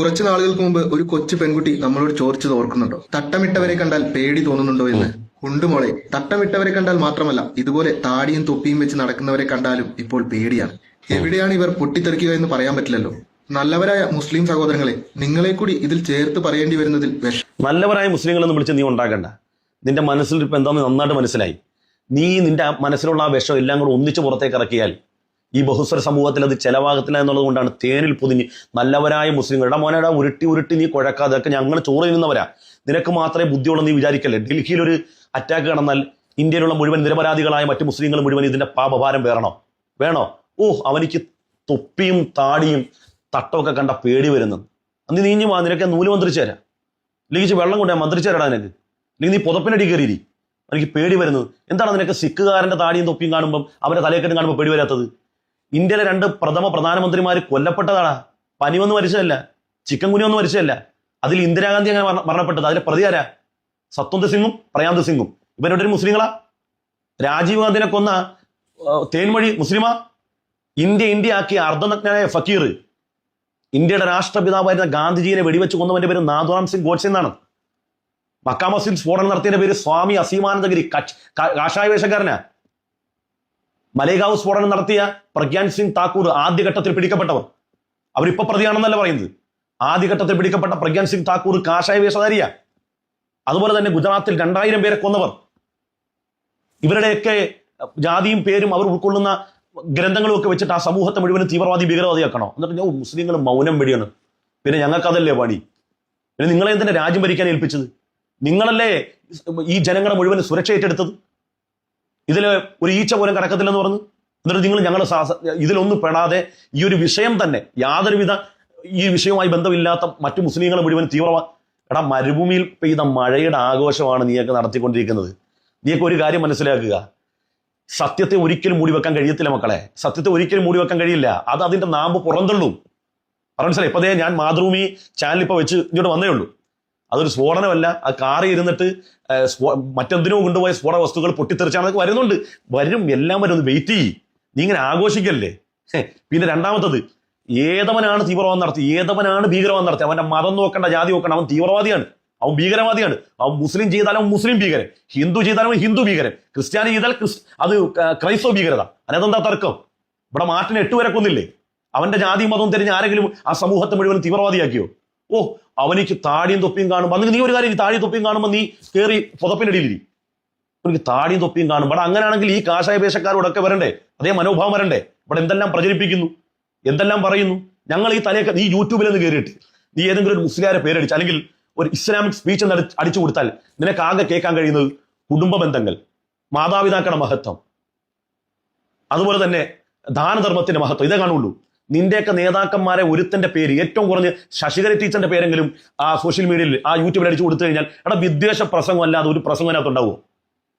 കുറച്ചു നാളുകൾക്ക് മുമ്പ് ഒരു കൊച്ചു പെൺകുട്ടി നമ്മളോട് ചോദിച്ചത് ഓർക്കുന്നുണ്ടോ? തട്ടമിട്ടവരെ കണ്ടാൽ പേടി തോന്നുന്നുണ്ടോ എന്ന്? ഉണ്ടുമോളെ തട്ടമിട്ടവരെ കണ്ടാൽ മാത്രമല്ല ഇതുപോലെ താടിയും തൊപ്പിയും വെച്ച് നടക്കുന്നവരെ കണ്ടാലും ഇപ്പോൾ പേടിയാണ്. എവിടെയാണ് ഇവർ പൊട്ടിത്തെറിക്കുക എന്ന് പറയാൻ പറ്റില്ലല്ലോ. നല്ലവരായ മുസ്ലിം സഹോദരങ്ങളെ നിങ്ങളെ കൂടി ഇതിൽ ചേർത്ത് പറയേണ്ടി വരുന്നതിൽ നല്ലവരായ മുസ്ലിങ്ങളെന്ന് വിളിച്ച് നീ ഉണ്ടാക്കണ്ട. നിന്റെ മനസ്സിൽ ഇപ്പൊ എന്താന്ന് നന്നായിട്ട് മനസ്സിലായി. നീ നിന്റെ മനസ്സിലുള്ള ആ വിഷം എല്ലാം കൂടെ ഒന്നിച്ച് പുറത്തേക്ക് ഇറക്കിയാൽ ഈ ബഹുസ്വര സമൂഹത്തിൽ അത് ചെലവാകത്തില്ല എന്നുള്ളത് കൊണ്ടാണ് തേനിൽ പൊതിഞ്ഞ് നല്ലവരായ മുസ്ലിങ്ങളുടെ മോനടാ ഉരുട്ടി ഉരുട്ടി നീ കുഴക്കാതെ ഒക്കെ ഞങ്ങൾ ചോറ് തിന്നുന്നവരാ. നിനക്ക് മാത്രമേ ബുദ്ധിയുള്ളൂ നീ വിചാരിക്കല്ലേ? ഡൽഹിയിൽ ഒരു അറ്റാക്ക് കടന്നാൽ ഇന്ത്യയിലുള്ള മുഴുവൻ നിരപരാധികളായ മറ്റു മുസ്ലിങ്ങൾ മുഴുവൻ ഇതിന്റെ പാപഭാരം വേറണോ? വേണോ? ഓ അവനിക്ക് തൊപ്പിയും താടിയും തട്ടമൊക്കെ കണ്ട പേടി വരുന്നത്. അന്ന് നീഞ്ഞു വാ നിനക്ക് നൂൽ മന്ത്രിച്ചു തരാം. അല്ലെങ്കിൽ വെള്ളം കൊണ്ടുപോയി മന്ത്രിച്ചു തരടാ നിനക്ക്. അല്ലെങ്കിൽ നീ പുതപ്പിനടി കയറിയിരി എനിക്ക് പേടി വരുന്നത്. എന്താണ് നിനക്ക് സിഖുകാരന്റെ താടിയും തൊപ്പിയും കാണുമ്പം അവന്റെ തലയൊക്കെ കാണുമ്പോൾ പേടി വരാത്തത്? ഇന്ത്യയിലെ രണ്ട് പ്രഥമ പ്രധാനമന്ത്രിമാർ കൊല്ലപ്പെട്ടതാണ് പനി വന്ന് മരിച്ചതല്ല. ചിക്കൻ കുനി വന്ന് മരിച്ചതല്ല. അതിൽ ഇന്ദിരാഗാന്ധി അങ്ങനെ മരണ- മരണപ്പെട്ടത്. അതിലെ ആരാ? സത്വന്ത് സിംഗും പ്രയാന്ത് സിംഗും. ഇവരുടെ മുസ്ലിങ്ങളാ? രാജീവ് ഗാന്ധിനെ കൊന്ന തേൻമൊഴി മുസ്ലിമാ? ഇന്ത്യ ഇന്ത്യ ആക്കിയ അർദ്ധനഗ്നായ ഫക്കീർ. ഇന്ത്യയുടെ രാഷ്ട്രപിതാവായിരുന്ന ഗാന്ധിജിയെ വെടിവെച്ച് കൊന്നവന്റെ പേര് നാഥുറാം സിംഗ് ഗോഡ്സെ എന്നാണ്. മക്കാമസിൽ സ്ഫോടനം നടത്തിയതിന്റെ പേര് സ്വാമി അസീമാനന്ദഗിരി. കാഷായ വേഷക്കാരനാ. മലേഗാവ് സ്ഫോടനം നടത്തിയ പ്രഗ്യാൻ സിംഗ് താക്കൂർ ആദ്യഘട്ടത്തിൽ പിടിക്കപ്പെട്ടവർ. അവരിപ്പോ പ്രതിയാണെന്നല്ല പറയുന്നത്? ആദ്യഘട്ടത്തിൽ പിടിക്കപ്പെട്ട പ്രഗ്യാൻ സിംഗ് താക്കൂർ കാഷായ വേഷധാരിയ. അതുപോലെ തന്നെ ഗുജറാത്തിൽ രണ്ടായിരം പേരെ കൊന്നവർ. ഇവരുടെയൊക്കെ ജാതിയും പേരും അവർ ഉൾക്കൊള്ളുന്ന ഗ്രന്ഥങ്ങളും ഒക്കെ വെച്ചിട്ട് ആ സമൂഹത്തെ മുഴുവൻ തീവ്രവാദി ഭീകരവാദിയാക്കണോ? എന്നിട്ട് ഞാൻ മുസ്ലിങ്ങൾ മൗനം വെടിയാണ്. പിന്നെ ഞങ്ങൾക്കതല്ലേ പണി പിന്നെ നിങ്ങളെ തന്നെ രാജ്യം ഭരിക്കാൻ ഏൽപ്പിച്ചത്? നിങ്ങളല്ലേ ഈ ജനങ്ങളെ മുഴുവൻ സുരക്ഷ ഏറ്റെടുത്തത്? ഇതിൽ ഒരു ഈച്ച പോലും കടക്കത്തില്ലെന്ന് പറഞ്ഞു. എന്നിട്ട് നിങ്ങൾ ഞങ്ങൾ ഇതിലൊന്നും പെടാതെ ഈ ഒരു വിഷയം തന്നെ യാതൊരുവിധ ഈ വിഷയവുമായി ബന്ധമില്ലാത്ത മറ്റു മുസ്ലിങ്ങളെ മുഴുവൻ തീവ്രവാ എടാ മരുഭൂമിയിൽ പെയ്ത മഴയുടെ ആഘോഷമാണ് നീയൊക്കെ നടത്തിക്കൊണ്ടിരിക്കുന്നത്. നീയൊക്കെ ഒരു കാര്യം മനസ്സിലാക്കുക. സത്യത്തെ ഒരിക്കലും മൂടി വെക്കാൻ കഴിയത്തില്ല മക്കളെ. സത്യത്തെ ഒരിക്കലും മൂടി വെക്കാൻ കഴിയില്ല. അത് അതിന്റെ നാമ്പ് പുറന്തള്ളും. പറഞ്ഞു മനസ്സിലായി ഇപ്പൊ ദേ ഞാൻ മാതൃഭൂമി ചാനൽ ഇപ്പൊ വെച്ച് ഇങ്ങോട്ട് വന്നേ ഉള്ളൂ. അതൊരു സ്ഫോടനമല്ല. ആ കാറിൽ ഇരുന്നിട്ട് മറ്റെന്തിനോ കൊണ്ടുപോയ സ്ഫോടന വസ്തുക്കൾ പൊട്ടിത്തെറിച്ചാണ് അതൊക്കെ വരുന്നുണ്ട്. വരും എല്ലാം വരും വെയിറ്റ് ചെയ്യ്. നീ ഇങ്ങനെ ആഘോഷിക്കല്ലേ? പിന്നെ രണ്ടാമത്തത് ഏതവനാണ് തീവ്രവാദം നടത്തി ഏതവനാണ് ഭീകരവാദം നടത്തി? അവന്റെ മതം നോക്കണ്ട ജാതി നോക്കണ്ട അവൻ തീവ്രവാദിയാണ്. അവൻ ഭീകരവാദിയാണ്. അവൻ മുസ്ലിം ചെയ്താലും മുസ്ലിം ഭീകരൻ. ഹിന്ദു ചെയ്താലും ഹിന്ദു ഭീകരൻ. ക്രിസ്ത്യാനി ചെയ്താൽ അത് ക്രൈസ്തവ ഭീകരത. അതിനകത്തെന്താ തർക്കം? ഇവിടെ മാറ്റിന് എട്ട് വരെ കൊന്നില്ലേ? അവന്റെ ജാതി മതവും തിരിഞ്ഞ് ആരെങ്കിലും ആ സമൂഹത്തെ മുഴുവൻ തീവ്രവാദിയാക്കിയോ? ഓ അവനിക്ക് താടിയും തൊപ്പിയും കാണുമ്പോൾ അല്ലെങ്കിൽ നീ ഒരു കാര്യം താടിയും തൊപ്പിയും കാണുമ്പോൾ നീ കയറി പുതപ്പിനടിയിലിരി എനിക്ക് താടിയും തൊപ്പിയും കാണും അവിടെ അങ്ങനെയാണെങ്കിൽ ഈ കാഷായ പേശക്കാരോടൊക്കെ വരണ്ടേ? അതേ മനോഭാവം വരണ്ടേ? ഇവിടെ എന്തെല്ലാം പ്രചരിപ്പിക്കുന്നു? എന്തെല്ലാം പറയുന്നു? ഞങ്ങൾ ഈ തലയൊക്കെ നീ യൂട്യൂബിൽ നിന്ന് കയറിയിട്ട് നീ ഏതെങ്കിലും ഒരു മുസ്ലിയാരെ പേരടിച്ച് അല്ലെങ്കിൽ ഒരു ഇസ്ലാമിക് സ്പീച്ച് എന്ന് അടിച്ചു കൊടുത്താൽ നിനക്ക് ആകെ കേൾക്കാൻ കഴിയുന്നത് കുടുംബ ബന്ധങ്ങൾ മാതാപിതാക്കളുടെ മഹത്വം. അതുപോലെ തന്നെ ദാനധർമ്മത്തിന്റെ മഹത്വം. ഇതേ കാണുള്ളൂ നിന്റെയൊക്കെ നേതാക്കന്മാരെ ഒരുത്തന്റെ പേര് ഏറ്റവും കുറഞ്ഞ് ശശികല ടീച്ചറിന്റെ പേരെങ്കിലും ആ സോഷ്യൽ മീഡിയയിൽ ആ യൂട്യൂബിൽ അടിച്ചു കൊടുത്തു കഴിഞ്ഞാൽ എടാ വിദ്വേഷ പ്രസംഗം അല്ലാതെ ഒരു പ്രസംഗം അതിനകത്ത് ഉണ്ടാവുമോ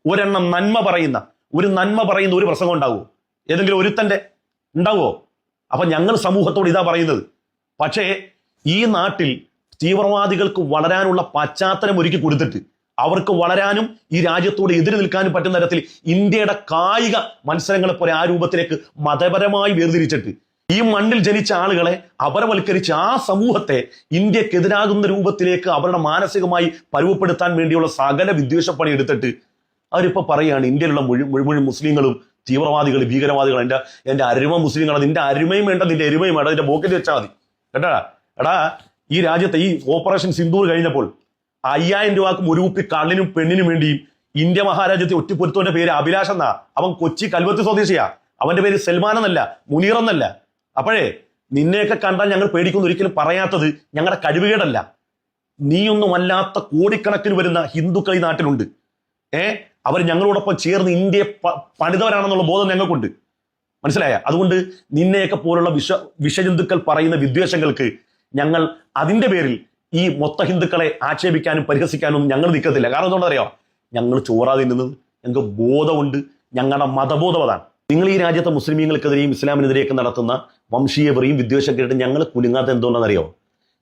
ഒരെണ്ണം നന്മ പറയുന്ന ഒരു നന്മ പറയുന്ന ഒരു പ്രസംഗം ഉണ്ടാവുമോ ഏതെങ്കിലും ഒരുത്തന്റെ ഉണ്ടാവുമോ അപ്പൊ ഞങ്ങൾ സമൂഹത്തോട് ഇതാ പറയുന്നത്. പക്ഷേ ഈ നാട്ടിൽ തീവ്രവാദികൾക്ക് വളരാനുള്ള പശ്ചാത്തലം ഒരുക്കി കൊടുത്തിട്ട് അവർക്ക് വളരാനും ഈ രാജ്യത്തോട് എതിര് നിൽക്കാനും പറ്റുന്ന തരത്തിൽ ഇന്ത്യയുടെ കായിക മത്സരങ്ങളെ പോലെ ആ രൂപത്തിലേക്ക് മതപരമായി വേർതിരിച്ചിട്ട് ഈ മണ്ണിൽ ജനിച്ച ആളുകളെ അപരവൽക്കരിച്ച് ആ സമൂഹത്തെ ഇന്ത്യക്കെതിരാകുന്ന രൂപത്തിലേക്ക് അവരുടെ മാനസികമായി പരുവപ്പെടുത്താൻ വേണ്ടിയുള്ള സകല വിദ്വേഷപ്പണി എടുത്തിട്ട് അവരിപ്പോ പറയുകയാണ് ഇന്ത്യയിലുള്ള മുഴു മുഴുവൻ മുസ്ലിങ്ങളും തീവ്രവാദികൾ ഭീകരവാദികൾ എന്റെ എന്റെ അരുമ മുസ്ലിങ്ങൾ നിന്റെ അരുമയും വേണ്ട നിന്റെ എരുമയും വേണ്ട നിന്റെ പോക്കറ്റ് വെച്ചാൽ മതി. കേട്ടാ? എടാ ഈ രാജ്യത്തെ ഈ ഓപ്പറേഷൻ സിന്ദൂർ കഴിഞ്ഞപ്പോൾ അയ്യായിരം രൂപക്കും ഒരു കുപ്പി കള്ളിനും പെണ്ണിനും വേണ്ടിയും ഇന്ത്യ മഹാരാജ്യത്തെ ഒറ്റപ്പൊരുത്തവന്റെ പേര് അഭിലാഷ് എന്നാ. അവൻ കൊച്ചി കൽവത്ത് സ്വദേശിയാ. അവന്റെ പേര് സൽമാൻ എന്നല്ല മുനീർ എന്നല്ല. അപ്പോഴേ നിന്നെയൊക്കെ കണ്ടാൽ ഞങ്ങൾ പേടിക്കുന്നു ഒരിക്കലും പറയാത്തത് ഞങ്ങളുടെ കഴിവുകേടല്ല. നീയൊന്നുമല്ലാത്ത കോടിക്കണക്കിന് വരുന്ന ഹിന്ദുക്കൾ ഈ നാട്ടിലുണ്ട്. ഏ? അവർ ഞങ്ങളോടൊപ്പം ചേർന്ന് ഇന്ത്യയെ പണിതവരാണെന്നുള്ള ബോധം ഞങ്ങൾക്കുണ്ട്. മനസ്സിലായ? അതുകൊണ്ട് നിന്നെയൊക്കെ പോലുള്ള വിഷ വിഷജന്തുക്കൾ പറയുന്ന വിദ്വേഷങ്ങൾക്ക് ഞങ്ങൾ അതിന്റെ പേരിൽ ഈ മൊത്ത ഹിന്ദുക്കളെ ആക്ഷേപിക്കാനും പരിഹസിക്കാനും ഞങ്ങൾ നിൽക്കത്തില്ല. കാരണം എന്താണെന്നറിയോ? ഞങ്ങൾ ചോറാ തിന്നുന്നത്. ഞങ്ങൾക്ക് ബോധമുണ്ട്. ഞങ്ങളുടെ മതബോധം അതാണ്. നിങ്ങൾ ഈ രാജ്യത്തെ മുസ്ലിമീങ്ങൾക്കെതിരെയും ഇസ്ലാമിനെതിരെയൊക്കെ നടത്തുന്ന വംശീയ വെറിയും വിദ്വേഷം ഞങ്ങൾ കുലുങ്ങാത്ത എന്തുകൊണ്ടെന്നറിയോ?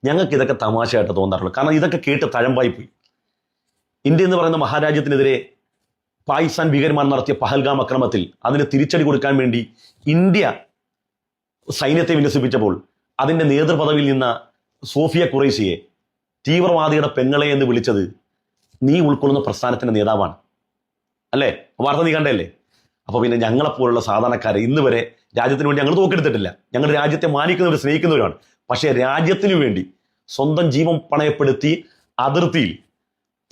ഞങ്ങൾക്ക് ഇതൊക്കെ തമാശയായിട്ട് തോന്നാറുള്ളൂ. കാരണം ഇതൊക്കെ കേട്ട് തഴമ്പായി പോയി. ഇന്ത്യ എന്ന് പറയുന്ന മഹാരാജ്യത്തിനെതിരെ പാകിസ്ഥാൻ ഭീകരമാർ നടത്തിയ പഹൽഗാം അക്രമത്തിൽ അതിന് തിരിച്ചടി കൊടുക്കാൻ വേണ്ടി ഇന്ത്യ സൈന്യത്തെ വിന്യസിപ്പിച്ചപ്പോൾ അതിന്റെ നേതൃപദവിയിൽ നിന്ന സോഫിയ കുറേശിയെ തീവ്രവാദിയുടെ പെങ്ങളെ എന്ന് വിളിച്ചത് നീ ഉൾക്കൊള്ളുന്ന പ്രസ്ഥാനത്തിന്റെ നേതാവാണ്. അല്ലേ? വാർത്ത നീ കണ്ടല്ലേ അപ്പൊ പിന്നെ ഞങ്ങളെപ്പോലുള്ള സാധാരണക്കാരെ ഇന്ന് വരെ രാജ്യത്തിന് വേണ്ടി ഞങ്ങൾ തോക്കെടുത്തിട്ടില്ല ഞങ്ങൾ രാജ്യത്തെ മാനിക്കുന്നവർ സ്നേഹിക്കുന്നവരാണ്. പക്ഷേ രാജ്യത്തിനു വേണ്ടി സ്വന്തം ജീവൻ പണയപ്പെടുത്തി അതിർത്തിയിൽ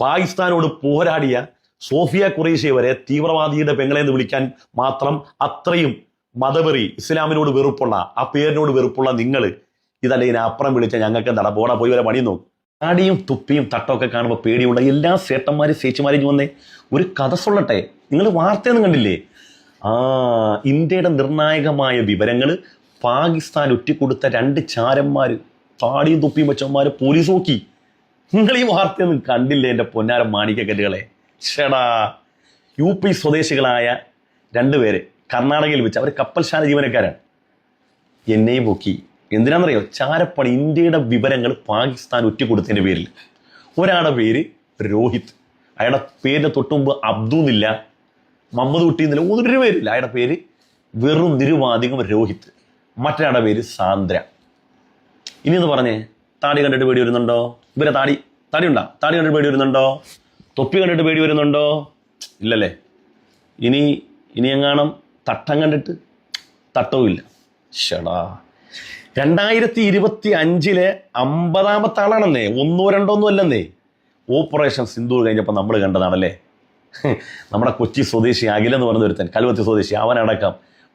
പാകിസ്ഥാനോട് പോരാടിയ സോഫിയ കുറേശ്യ വരെ തീവ്രവാദിയുടെ പെങ്ങളെ എന്ന് വിളിക്കാൻ മാത്രം അത്രയും മതവെറി ഇസ്ലാമിനോട് വെറുപ്പുള്ള ആ പേരിനോട് വെറുപ്പുള്ള നിങ്ങൾ ഇതല്ല ഇതിനെ അപ്പുറം വിളിച്ച ഞങ്ങൾക്ക് എന്താണ് പോണ പോയി വരെ പണി നോക്കും. ആടിയും തുപ്പിയും തട്ടമൊക്കെ കാണുമ്പോൾ പേടിയുള്ള എല്ലാ സേട്ടന്മാരും ചേച്ചിമാരും വന്നേ. ഒരു കഥ സൊള്ളട്ടെ. നിങ്ങൾ വാർത്തയൊന്നും കണ്ടില്ലേ? ആ ഇന്ത്യയുടെ നിർണായകമായ വിവരങ്ങൾ പാകിസ്ഥാൻ ഒറ്റിക്കൊടുത്ത രണ്ട് ചാരന്മാർ താടിയും തുപ്പിയും വെച്ചവന്മാർ പോലീസ് നോക്കി. നിങ്ങൾ ഈ വാർത്തയൊന്നും കണ്ടില്ലേ എന്റെ പൊന്നാര മാണിക്കക്കെട്ടുകളെ ഷടാ. യു പി സ്വദേശികളായ രണ്ടുപേര് കർണാടകയിൽ വെച്ച് അവർ കപ്പൽശാല ജീവനക്കാരാണ്. എന്നെയും പൊക്കി എന്തിനാണെന്നറിയോ ചാരപ്പണി ഇന്ത്യയുടെ വിവരങ്ങൾ പാകിസ്ഥാൻ ഒറ്റിക്കൊടുത്തതിന്റെ പേരിൽ. ഒരാളുടെ പേര് രോഹിത്. അയാളുടെ പേരിന് തൊട്ടുമുമ്പ് അബ്ദു എന്നില്ല മമ്മദ് കുട്ടി എന്നില്ല ഒരു പേരില്ല. അയാളുടെ പേര് വെറും നിരുവാധികം രോഹിത്. മറ്റൊരാളുടെ പേര് സാന്ദ്ര. ഇനി എന്ന് പറഞ്ഞേ താടി കണ്ടിട്ട് പേടി വരുന്നുണ്ടോ? ഇവരെ താടി താടി ഉണ്ടാ താടി കണ്ടിട്ട് പേടി വരുന്നുണ്ടോ? തൊപ്പി കണ്ടിട്ട് പേടി വരുന്നുണ്ടോ? ഇല്ലല്ലേ? ഇനി ഇനി എങ്ങാണം തട്ടം കണ്ടിട്ട്? തട്ടവും ഇല്ല. ഷടാ. രണ്ടായിരത്തി ഇരുപത്തി അഞ്ചിലെ അമ്പതാമത്തെ ആളാണെന്നേ. ഒന്നോ രണ്ടോ ഒന്നും അല്ലെന്നേ. ഓപ്പറേഷൻ സിന്ധു കഴിഞ്ഞപ്പോൾ നമ്മൾ കണ്ടതാണല്ലേ? നമ്മുടെ കൊച്ചി സ്വദേശി അഖിലെന്ന് പറഞ്ഞ ഒരുത്തൻ കൽവത്തി സ്വദേശി. അവനടക്കം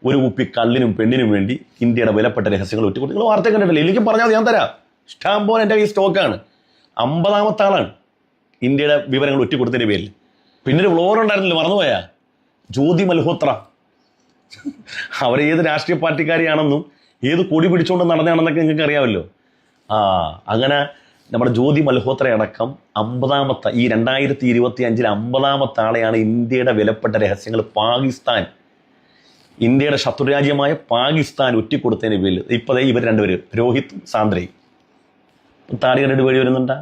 ഒരു കുപ്പി കല്ലിനും പെണ്ണിനും വേണ്ടി ഇന്ത്യയുടെ വിലപ്പെട്ട രഹസ്യങ്ങൾ ഒറ്റക്കൊണ്ട് നിങ്ങൾ വാർത്ത കണ്ടിട്ടില്ല? എനിക്ക് പറഞ്ഞാൽ ഞാൻ തരാം. ഇഷ്ടം പോലെ എന്റെ ഈ സ്റ്റോക്കാണ്. അമ്പതാമത്തെ ആളാണ് ഇന്ത്യയുടെ വിവരങ്ങൾ ഒറ്റക്കൊടുത്തതിന്റെ പേരിൽ. പിന്നെ ഒരു വ്ലോഗർ ഉണ്ടായിരുന്നില്ല? മറന്നുപോയാ? ജ്യോതി മൽഹോത്ര. അവർ ഏത് രാഷ്ട്രീയ പാർട്ടിക്കാരിയാണെന്നും ഏത് കൊടി പിടിച്ചുകൊണ്ട് നടന്നതാണെന്നൊക്കെ നിങ്ങൾക്ക് അറിയാമല്ലോ ആ അങ്ങനെ നമ്മുടെ ജ്യോതി മൽഹോത്ര അടക്കം അമ്പതാമത്തെ ഈ രണ്ടായിരത്തി ഇരുപത്തി അഞ്ചിൽ അമ്പതാമത്തെ ആളെയാണ് ഇന്ത്യയുടെ വിലപ്പെട്ട രഹസ്യങ്ങൾ പാകിസ്ഥാൻ. ഇന്ത്യയുടെ ശത്രുരാജ്യമായ പാകിസ്ഥാൻ ഒറ്റിക്കൊടുത്തതിന് പേരിൽ ഇപ്പതേ ഇവർ രണ്ടുപേരും രോഹിത് സാന്ദ്രയും. താടി കണ്ടിട്ട് പേടി വരുന്നുണ്ടാ?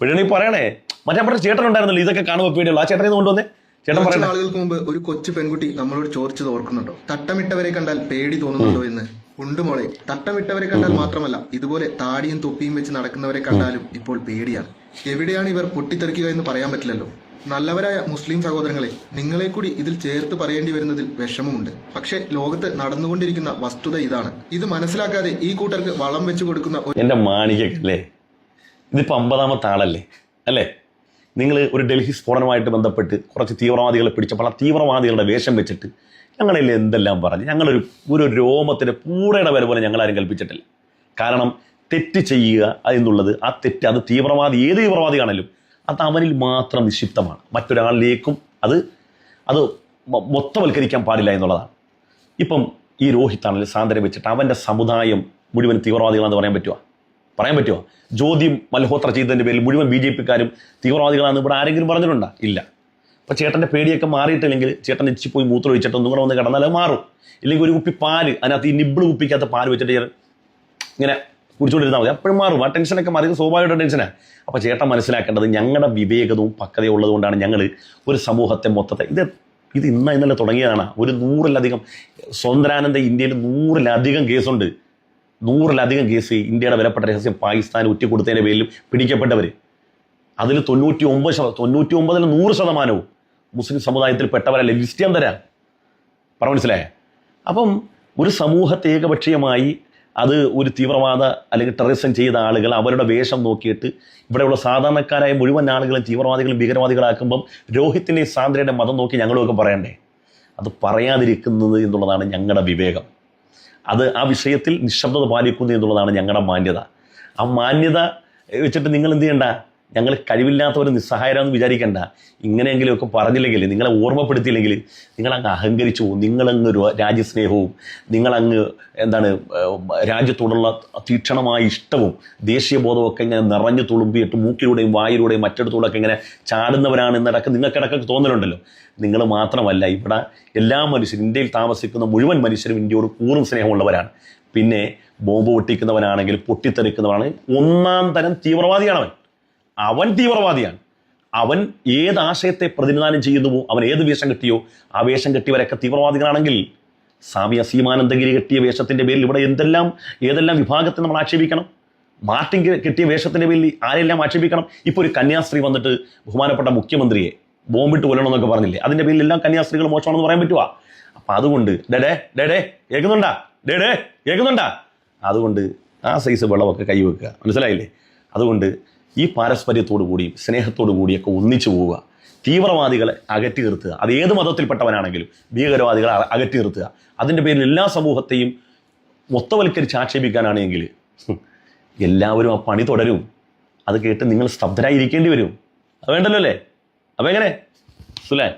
പിഴണി പറയണേ. മറ്റേ നമ്മുടെ ചേട്ടൻ ഉണ്ടായിരുന്നല്ലോ ഇതൊക്കെ കാണുമ്പോൾ പേടിയുള്ളൂ. ആ ചേട്ടനെ കൊണ്ടുവന്നേ. ചേട്ടൻ പറയുന്ന ആളുകൾക്ക് മുമ്പ് ഒരു കൊച്ചു പെൺകുട്ടി നമ്മളോട് ചോദിച്ചത് ഓർക്കുന്നുണ്ടോ? തട്ടമിട്ടവരെ കണ്ടാൽ പേടി തോന്നുന്നുണ്ടോ എന്ന്? ഉണ്ട് മോളെ. തട്ടമിട്ടവരെ കണ്ടാൽ മാത്രമല്ല ഇതുപോലെ താടിയും തൊപ്പിയും വെച്ച് നടക്കുന്നവരെ കണ്ടാലും ഇപ്പോൾ പേടിയാണ്. എവിടെയാണ് ഇവർ പൊട്ടിത്തെറിക്കുക എന്ന് പറയാൻ പറ്റില്ലല്ലോ. നല്ലവരായ മുസ്ലിം സഹോദരങ്ങളെ നിങ്ങളെ കൂടി ഇതിൽ ചേർത്ത് പറയേണ്ടി വരുന്നതിൽ വിഷമമുണ്ട്. പക്ഷേ ലോകത്ത് നടന്നുകൊണ്ടിരിക്കുന്ന വസ്തുത ഇതാണ്. ഇത് മനസ്സിലാക്കാതെ ഈ കൂട്ടർക്ക് വളം വെച്ചു കൊടുക്കുന്ന എന്റെ മാണികല്ലേ ഇതിപ്പോ അമ്പതാമത്തെ ആളല്ലേ? അല്ലേ? നിങ്ങൾ ഒരു ഡൽഹി സ്ഫോടനമായിട്ട് ബന്ധപ്പെട്ട് കുറച്ച് തീവ്രവാദികളെ പിടിച്ചപ്പോൾ ആ തീവ്രവാദികളുടെ വേഷം വെച്ചിട്ട് ഞങ്ങളില്ലേ എന്തെല്ലാം പറഞ്ഞ്? ഞങ്ങളൊരു ഒരു രോമത്തിന്റെ പൂടയുടെ വില പോലെ ഞങ്ങളാരും കൽപ്പിച്ചിട്ടില്ല. കാരണം തെറ്റ് ചെയ്യുക എന്നുള്ളത് ആ തെറ്റ് അത് തീവ്രവാദി ഏത് തീവ്രവാദിയാണേലും അത് അവനിൽ മാത്രം നിക്ഷിപ്തമാണ്. മറ്റൊരാളിലേക്കും അത് അത് മൊത്തവൽക്കരിക്കാൻ പാടില്ല എന്നുള്ളതാണ്. ഇപ്പം ഈ രോഹിത്താണെങ്കിൽ സാന്ദ്രം വെച്ചിട്ട് അവന്റെ സമുദായം മുഴുവൻ തീവ്രവാദികളാണെന്ന് പറയാൻ പറ്റുമോ പറയാൻ പറ്റുമോ ജ്യോതി മൽഹോത്ര ചെയ്തതിന്റെ പേരിൽ മുഴുവൻ ബി ജെ പിക്കാരും തീവ്രവാദികളാണെന്ന് ഇവിടെ ആരെങ്കിലും പറഞ്ഞിട്ടുണ്ടോ? ഇല്ല. അപ്പോൾ ചേട്ടന്റെ പേടിയൊക്കെ മാറിയിട്ടില്ലെങ്കിൽ ചേട്ടൻ ഇച്ചി പോയി മൂത്രം ഒഴിച്ചിട്ട് ഒന്നും കൂടെ വന്ന് കിടന്നാൽ മാറും. ഇല്ലെങ്കിൽ ഒരു കുപ്പി പാൽ അതിനകത്ത് ഈ നിബിൾ കുപ്പിക്കകത്ത് പാൽ വെച്ചിട്ട് ചേട്ടൻ ഇങ്ങനെ കുടിച്ചുകൊണ്ടിരുന്നാൽ മതി. അപ്പോഴും മാറും. ആ ടെൻഷനൊക്കെ മാറി. സ്വാഭാവികമായിട്ട് ടെൻഷനാണ് അപ്പോൾ ചേട്ടൻ മനസ്സിലാക്കേണ്ടത് ഞങ്ങളുടെ വിവേകതവും പക്വതയും ഉള്ളതുകൊണ്ടാണ് ഞങ്ങൾ ഒരു സമൂഹത്തെ മൊത്തത്തെ ഇത് ഇത് ഇന്ന ഇന്നലെ തുടങ്ങിയതാണ്. ഒരു നൂറിലധികം സ്വതന്ത്രാനന്ദ ഇന്ത്യയിൽ നൂറിലധികം കേസുണ്ട്. നൂറിലധികം കേസ് ഇന്ത്യയുടെ വിലപ്പെട്ട രഹസ്യം പാകിസ്ഥാൻ ഉറ്റിക്കൊടുത്തതിന്റെ പേരിലും പിടിക്കപ്പെട്ടവർ അതിൽ തൊണ്ണൂറ്റി ഒമ്പത് ശത തൊണ്ണൂറ്റി ഒമ്പതിൽ നൂറ് ശതമാനവും മുസ്ലിം സമുദായത്തിൽ പെട്ടവരല്ല? ലിസ്റ്റ് ഞാൻ തരാം. പറഞ്ഞു മനസ്സിലായേ? അപ്പം ഒരു സമൂഹത്തെ ഏകപക്ഷീയമായി അത് ഒരു തീവ്രവാദ അല്ലെങ്കിൽ ടെററിസം ചെയ്ത ആളുകൾ അവരുടെ വേഷം നോക്കിയിട്ട് ഇവിടെയുള്ള സാധാരണക്കാരായ മുഴുവൻ ആളുകളും തീവ്രവാദികളും ഭീകരവാദികളാക്കുമ്പം രോഹിത്തിന്റെ സാന്ദ്രയുടെ മതം നോക്കി ഞങ്ങളുമൊക്കെ പറയണ്ടേ? അത് പറയാതിരിക്കുന്നത് എന്നുള്ളതാണ് ഞങ്ങളുടെ വിവേകം. അത് ആ വിഷയത്തിൽ നിശബ്ദത പാലിക്കുന്നു എന്നുള്ളതാണ് ഞങ്ങളുടെ മാന്യത. ആ മാന്യത വെച്ചിട്ട് നിങ്ങൾ എന്ത് ചെയ്യണ്ട? ഞങ്ങൾ കഴിവില്ലാത്തവർ നിസ്സഹായരാണെന്ന് വിചാരിക്കണ്ട. ഇങ്ങനെയെങ്കിലുമൊക്കെ പറഞ്ഞില്ലെങ്കിൽ നിങ്ങളെ ഓർമ്മപ്പെടുത്തിയില്ലെങ്കിൽ നിങ്ങളങ്ങ് അഹങ്കരിച്ചു പോകും നിങ്ങളങ്ങ് രാജ്യസ്നേഹവും നിങ്ങളങ്ങ് എന്താണ് രാജ്യത്തോടുള്ള തീക്ഷണമായ ഇഷ്ടവും ദേശീയബോധവും ഒക്കെ ഇങ്ങനെ നിറഞ്ഞു തുളുമ്പിയിട്ട് മൂക്കിലൂടെയും വായിലൂടെയും മറ്റിടത്തൂടെയൊക്കെ ഇങ്ങനെ ചാടുന്നവരാണ് എന്നിടക്ക് നിങ്ങൾക്കിടക്കൊക്കെ തോന്നലുണ്ടല്ലോ. നിങ്ങൾ മാത്രമല്ല ഇവിടെ എല്ലാ മനുഷ്യരും ഇന്ത്യയിൽ താമസിക്കുന്ന മുഴുവൻ മനുഷ്യരും ഇന്ത്യയോട് പൂർണ സ്നേഹമുള്ളവരാണ്. പിന്നെ ബോംബ് പൊട്ടിക്കുന്നവനാണെങ്കിൽ പൊട്ടിത്തെറിക്കുന്നവനാണെങ്കിൽ ഒന്നാം തരം തീവ്രവാദിയാണ് അവൻ തീവ്രവാദിയാണ്. അവൻ ഏത് ആശയത്തെ പ്രതിനിധാനം ചെയ്യുന്നുവോ അവൻ ഏത് വേഷം കെട്ടിയോ ആ വേഷം കെട്ടിയവരൊക്കെ തീവ്രവാദികളാണെങ്കിൽ സ്വാമി അസീമാനന്ദഗിരി കെട്ടിയ വേഷത്തിന്റെ പേരിൽ ഇവിടെ എന്തെല്ലാം ഏതെല്ലാം വിഭാഗത്തെ നമ്മൾ ആക്ഷേപിക്കണം? മാർട്ടിൻ കെ- കെട്ടിയ വേഷത്തിന്റെ പേരിൽ ആരെല്ലാം ആക്ഷേപിക്കണം? ഇപ്പൊ ഒരു കന്യാസ്ത്രീ വന്നിട്ട് ബഹുമാനപ്പെട്ട മുഖ്യമന്ത്രിയെ ബോംബിട്ട് കൊല്ലണമെന്നൊക്കെ പറഞ്ഞില്ലേ? അതിന്റെ പേരിൽ എല്ലാം കന്യാസ്ത്രീകൾ മോശമാണെന്ന് പറയാൻ പറ്റുവാ. അപ്പൊ അതുകൊണ്ട് ഡേഡേ ഡേഡേ കേൾക്കുന്നുണ്ടാ? ഡേഡേ കേൾക്കുന്നുണ്ടാ? അതുകൊണ്ട് ആ സൈസ് വെള്ളമൊക്കെ കൈവെക്കുക. മനസ്സിലായില്ലേ? അതുകൊണ്ട് ഈ പാരസ്പര്യത്തോടു കൂടിയും സ്നേഹത്തോടു കൂടിയൊക്കെ ഒന്നിച്ചു പോവുക. തീവ്രവാദികളെ അകറ്റി നിർത്തുക. അത് ഏത് മതത്തിൽപ്പെട്ടവനാണെങ്കിലും ഭീകരവാദികളെ അകറ്റി നിർത്തുക. അതിന്റെ പേരിൽ എല്ലാ സമൂഹത്തെയും മൊത്തവൽക്കരിച്ച് ആക്ഷേപിക്കാനാണെങ്കിൽ എല്ലാവരും ആ പണി തുടരും. അത് കേട്ട് നിങ്ങൾ സ്തബ്ധരായിരിക്കേണ്ടി വരും. അത് വേണ്ടല്ലോ അല്ലേ? അപ്പം എങ്ങനെ? സുലാൻ.